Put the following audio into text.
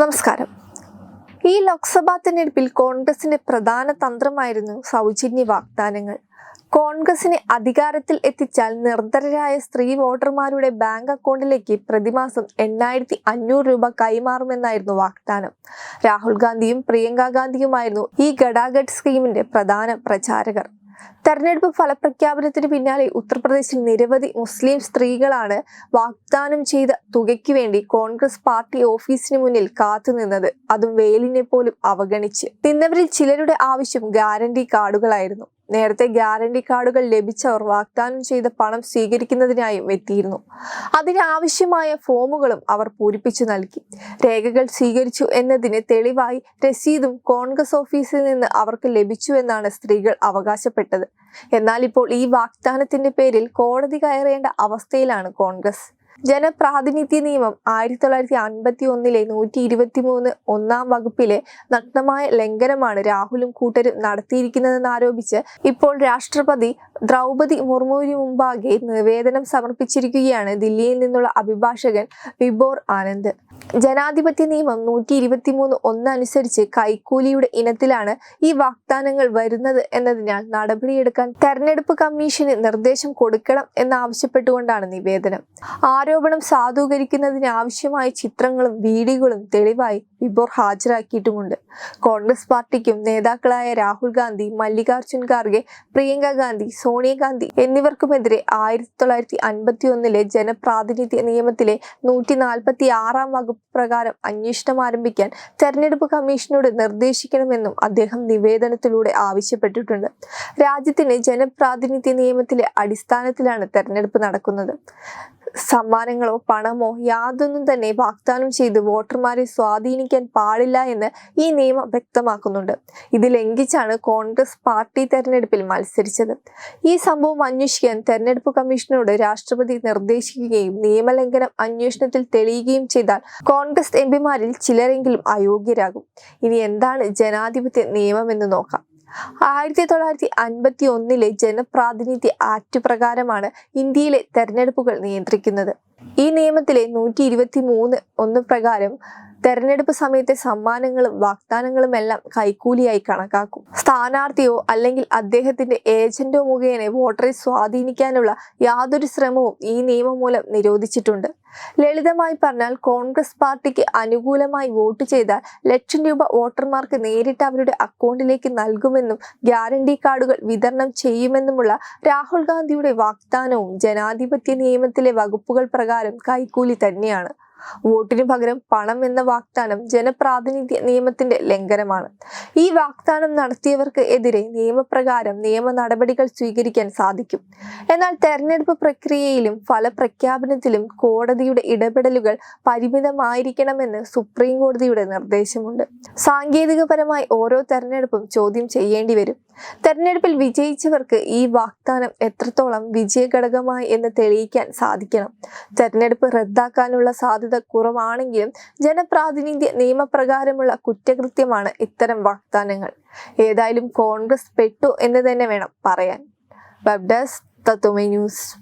നമസ്കാരം. ഈ ലോക്സഭാ തെരഞ്ഞെടുപ്പിൽ കോൺഗ്രസിന്റെ പ്രധാന തന്ത്രമായിരുന്നു സൗജന്യ വാഗ്ദാനങ്ങൾ. കോൺഗ്രസിനെ അധികാരത്തിൽ എത്തിച്ചാൽ നിർധരരായ സ്ത്രീ വോട്ടർമാരുടെ ബാങ്ക് അക്കൗണ്ടിലേക്ക് പ്രതിമാസം എണ്ണായിരത്തി അഞ്ഞൂറ് രൂപ കൈമാറുമെന്നായിരുന്നു വാഗ്ദാനം. രാഹുൽ ഗാന്ധിയും പ്രിയങ്ക ഗാന്ധിയുമായിരുന്നു ഈ ഗഡാഗഡ് സ്കീമിന്റെ പ്രധാന പ്രചാരകർ. തെരഞ്ഞെടുപ്പ് ഫലപ്രഖ്യാപനത്തിന് പിന്നാലെ ഉത്തർപ്രദേശിൽ നിരവധി മുസ്ലിം സ്ത്രീകളാണ് വാഗ്ദാനം ചെയ്ത തുകയ്ക്ക് വേണ്ടി കോൺഗ്രസ് പാർട്ടി ഓഫീസിന് മുന്നിൽ കാത്തുനിന്നത് അതും വെയിലിനെ പോലും അവഗണിച്ച്. തിന്നവരിൽ ചിലരുടെ ആവശ്യം ഗ്യാരണ്ടി കാർഡുകളായിരുന്നു. നേരത്തെ ഗ്യാരണ്ടി കാർഡുകൾ ലഭിച്ചവർ വാഗ്ദാനം ചെയ്ത പണം സ്വീകരിക്കുന്നതിനായും എത്തിയിരുന്നു. അതിനാവശ്യമായ ഫോമുകളും അവർ പൂരിപ്പിച്ചു നൽകി. രേഖകൾ സ്വീകരിച്ചു എന്നതിന് തെളിവായി രസീതും കോൺഗ്രസ് ഓഫീസിൽ നിന്ന് അവർക്ക് ലഭിച്ചു എന്നാണ് സ്ത്രീകൾ അവകാശപ്പെട്ടത്. എന്നാൽ ഇപ്പോൾ ഈ വാഗ്ദാനത്തിന്റെ പേരിൽ കോടതി കയറേണ്ട അവസ്ഥയിലാണ് കോൺഗ്രസ്. ജനപ്രാതിനിധ്യ നിയമം ആയിരത്തി തൊള്ളായിരത്തി അൻപത്തി ഒന്നിലെ നൂറ്റി ഇരുപത്തി മൂന്ന് ഒന്നാം വകുപ്പിലെ നഗ്നമായ ലംഘനമാണ് രാഹുലും കൂട്ടരും നടത്തിയിരിക്കുന്നതെന്ന് ആരോപിച്ച് ഇപ്പോൾ രാഷ്ട്രപതി ദ്രൗപതി മുർമുവിന് മുമ്പാകെ നിവേദനം സമർപ്പിച്ചിരിക്കുകയാണ് ദില്ലിയിൽ നിന്നുള്ള അഭിഭാഷകൻ വിബോർ ആനന്ദ്. ജനാധിപത്യ നിയമം നൂറ്റി ഇരുപത്തി മൂന്ന് ഒന്ന് അനുസരിച്ച് കൈക്കൂലിയുടെ ഇനത്തിലാണ് ഈ വാഗ്ദാനങ്ങൾ വരുന്നത് എന്നതിനാൽ നടപടിയെടുക്കാൻ തെരഞ്ഞെടുപ്പ് കമ്മീഷന് നിർദ്ദേശം കൊടുക്കണം എന്നാവശ്യപ്പെട്ടുകൊണ്ടാണ് നിവേദനം. ആരോപണം സാധൂകരിക്കുന്നതിന് ആവശ്യമായ ചിത്രങ്ങളും വീഡിയോകളും തെളിവായി വിബോർ ഹാജരാക്കിയിട്ടുമുണ്ട്. കോൺഗ്രസ് പാർട്ടിക്കും നേതാക്കളായ രാഹുൽ ഗാന്ധി മല്ലികാർജുൻ ഖാർഗെ പ്രിയങ്ക ഗാന്ധി സോണിയാഗാന്ധി എന്നിവർക്കുമെതിരെ ആയിരത്തി തൊള്ളായിരത്തി അൻപത്തി ഒന്നിലെ ജനപ്രാതിനിധ്യ നിയമത്തിലെ നൂറ്റി നാൽപ്പത്തി ആറാം വകുപ്പ് പ്രകാരം അന്വേഷണം ആരംഭിക്കാൻ തെരഞ്ഞെടുപ്പ് കമ്മീഷനോട് നിർദ്ദേശിക്കണമെന്നും അദ്ദേഹം നിവേദനത്തിലൂടെ ആവശ്യപ്പെട്ടിട്ടുണ്ട്. രാജ്യത്തിന് ജനപ്രാതിനിധ്യ നിയമത്തിലെ അടിസ്ഥാനത്തിലാണ് തെരഞ്ഞെടുപ്പ് നടക്കുന്നത്. സമ്മാനങ്ങളോ പണമോ യാതൊന്നും തന്നെ വാഗ്ദാനം ചെയ്ത് വോട്ടർമാരെ സ്വാധീനിക്കാൻ പാടില്ല എന്ന് ഈ നിയമം വ്യക്തമാക്കുന്നുണ്ട്. ഇത് ലംഘിച്ചാണ് കോൺഗ്രസ് പാർട്ടി തെരഞ്ഞെടുപ്പിൽ മത്സരിച്ചത്. ഈ സംഭവം അന്വേഷിക്കാൻ തെരഞ്ഞെടുപ്പ് കമ്മീഷനോട് രാഷ്ട്രപതി നിർദ്ദേശിക്കുകയും നിയമലംഘനം അന്വേഷണത്തിൽ തെളിയുകയും ചെയ്താൽ കോൺഗ്രസ് എം പിമാരിൽ ചിലരെങ്കിലും അയോഗ്യരാകും. ഇനി എന്താണ് ജനാധിപത്യ നിയമം എന്ന് നോക്കാം. ആയിരത്തി തൊള്ളായിരത്തി അൻപത്തി ഒന്നിലെ ജനപ്രാതിനിധ്യ ആക്ട് പ്രകാരമാണ് ഇന്ത്യയിലെ തെരഞ്ഞെടുപ്പുകൾ നിയന്ത്രിക്കുന്നത്. ഈ നിയമത്തിലെ നൂറ്റി ഇരുപത്തി മൂന്ന് ഒന്ന് പ്രകാരം തെരഞ്ഞെടുപ്പ് സമയത്തെ സമ്മാനങ്ങളും വാഗ്ദാനങ്ങളും എല്ലാം കൈക്കൂലിയായി കണക്കാക്കും. സ്ഥാനാർത്ഥിയോ അല്ലെങ്കിൽ അദ്ദേഹത്തിന്റെ ഏജന്റോ മുഖേന വോട്ടറെ സ്വാധീനിക്കാനുള്ള യാതൊരു ശ്രമവും ഈ നിയമം മൂലം നിരോധിച്ചിട്ടുണ്ട്. ലളിതമായി പറഞ്ഞാൽ കോൺഗ്രസ് പാർട്ടിക്ക് അനുകൂലമായി വോട്ട് ചെയ്താൽ ലക്ഷം രൂപ വോട്ടർമാർക്ക് നേരിട്ട് അവരുടെ അക്കൗണ്ടിലേക്ക് നൽകുമെന്നും ഗ്യാരണ്ടി കാർഡുകൾ വിതരണം ചെയ്യുമെന്നുമുള്ള രാഹുൽ ഗാന്ധിയുടെ വാഗ്ദാനവും ജനാധിപത്യ നിയമത്തിലെ വകുപ്പുകൾ പ്രകാരം കൈക്കൂലി തന്നെയാണ്. വോട്ടിനു പകരം പണം എന്ന വാഗ്ദാനം ജനപ്രാതിനിധ്യ നിയമത്തിന്റെ ലംഘനമാണ്. ഈ വാഗ്ദാനം നടത്തിയവർക്ക് എതിരെ നിയമപ്രകാരം നിയമ നടപടികൾ സ്വീകരിക്കാൻ സാധിക്കും. എന്നാൽ തെരഞ്ഞെടുപ്പ് പ്രക്രിയയിലും ഫലപ്രഖ്യാപനത്തിലും കോടതിയുടെ ഇടപെടലുകൾ പരിമിതമായിരിക്കണമെന്ന് സുപ്രീം കോടതിയുടെ നിർദ്ദേശമുണ്ട്. സാങ്കേതികപരമായി ഓരോ തെരഞ്ഞെടുപ്പും ചോദ്യം ചെയ്യേണ്ടി വരും. തെരഞ്ഞെടുപ്പിൽ വിജയിച്ചവർക്ക് ഈ വാഗ്ദാനം എത്രത്തോളം വിജയഘടകമായി എന്ന് തെളിയിക്കാൻ സാധിക്കണം. തെരഞ്ഞെടുപ്പ് റദ്ദാക്കാനുള്ള സാധ്യത കുറവാണെങ്കിലും ജനപ്രാതിനിധ്യ നിയമപ്രകാരമുള്ള കുറ്റകൃത്യമാണ് ഇത്തരം വാഗ്ദാനങ്ങൾ. ഏതായാലും കോൺഗ്രസ് പെട്ടു എന്ന് തന്നെ വേണം പറയാൻ. Web desk news.